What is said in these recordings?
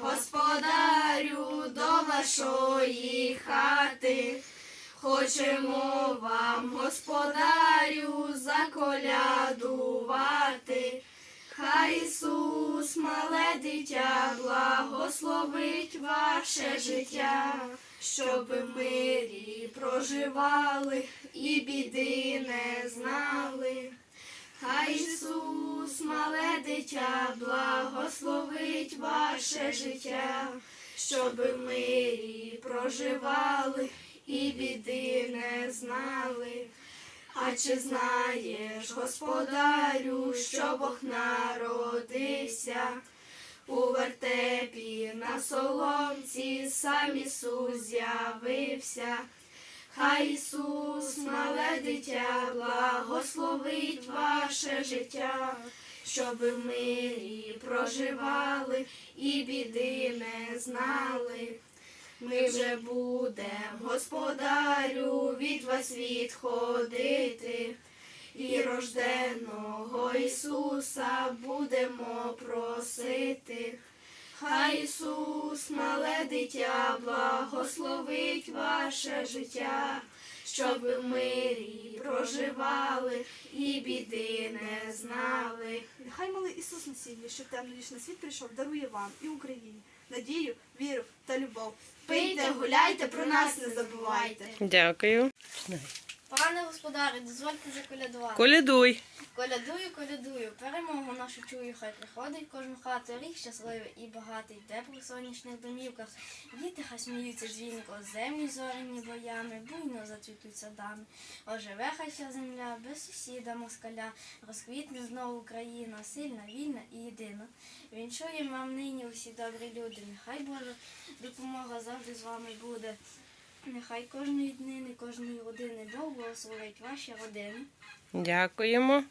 господарю, до вашої хати. Хочемо вам, господарю, заколядувати. Хай Ісус, мале дитя, благословить ваше життя, щоб ви в мирі проживали і біди не знали. Дитя, благословить ваше життя, щоб в мирі проживали і біди не знали. А чи знаєш, господарю, що Бог народився? У вертепі на соломці сам Ісус з'явився. Хай Ісус, мале дитя, благословить ваше життя, щоб в мирі проживали і біди не знали. Ми вже будем, господарю, від вас відходити, і рожденого Ісуса будемо просити. Хай Ісус, мале дитя, благословить ваше життя, щоб ви в мирі проживали і біди не знали. Нехай малий Ісус на сім'ї, що в темну ніч на світ прийшов, дарує вам і Україні надію, віру та любов. Пийте, гуляйте, про нас не забувайте. Дякую. Пане господаре, дозвольте заколядувати. Колядуй. Колядую, колядую, перемогу нашу чую, хай приходить кожну хату, рік щасливий і багатий, в теплих сонячних домівках. Діти хай сміються дзвінко, землі зорені боями, буйно зацвітуть садами. Оживе хай вся земля, без сусіда москаля, розквітне знову Україна, сильна, вільна і єдина. Вінчуємо вам нині усі добрі люди, нехай Божа допомога завжди з вами буде. Нехай кожної днини, кожної благословить ваші родини. Дякуємо.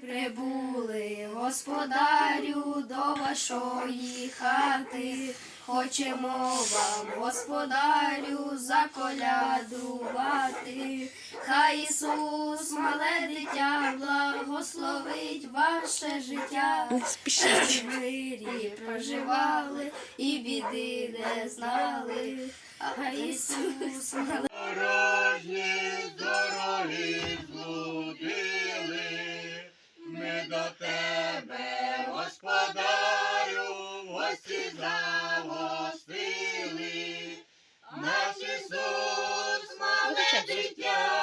Прибули, господарю, до вашої хати. Хочемо вам, господарю, заколядувати. Хай Ісус, мале дитя, благословить ваше життя. Спішіть. Щоб в мирі проживали і біди не знали. Хай Ісус, мале очі загостили, наш Ісус, мале дитя.